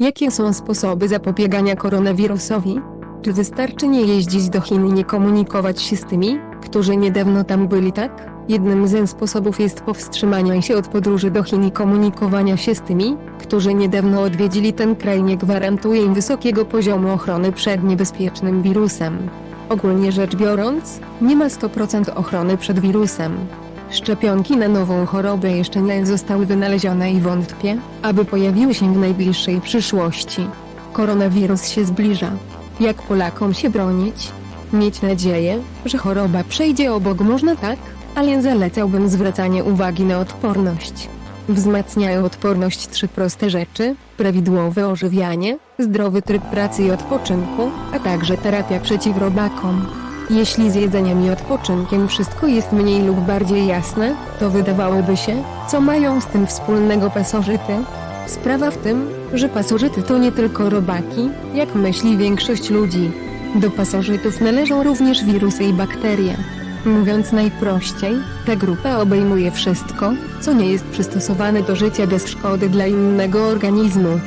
Jakie są sposoby zapobiegania koronawirusowi? Czy wystarczy nie jeździć do Chin i nie komunikować się z tymi, którzy niedawno tam byli tak? Jednym ze sposobów jest powstrzymanie się od podróży do Chin i komunikowania się z tymi, którzy niedawno odwiedzili ten kraj nie gwarantuje im wysokiego poziomu ochrony przed niebezpiecznym wirusem. Ogólnie rzecz biorąc, nie ma 100% ochrony przed wirusem. Szczepionki na nową chorobę jeszcze nie zostały wynalezione i wątpię, aby pojawiły się w najbliższej przyszłości. Koronawirus się zbliża. Jak Polakom się bronić? Mieć nadzieję, że choroba przejdzie obok można tak, ale zalecałbym zwracanie uwagi na odporność. Wzmacniają odporność trzy proste rzeczy, prawidłowe ożywianie, zdrowy tryb pracy i odpoczynku, a także terapia przeciw robakom. Jeśli z jedzeniem i odpoczynkiem wszystko jest mniej lub bardziej jasne, to wydawałoby się, co mają z tym wspólnego pasożyty? Sprawa w tym, że pasożyty to nie tylko robaki, jak myśli większość ludzi. Do pasożytów należą również wirusy i bakterie. Mówiąc najprościej, ta grupa obejmuje wszystko, co nie jest przystosowane do życia bez szkody dla innego organizmu.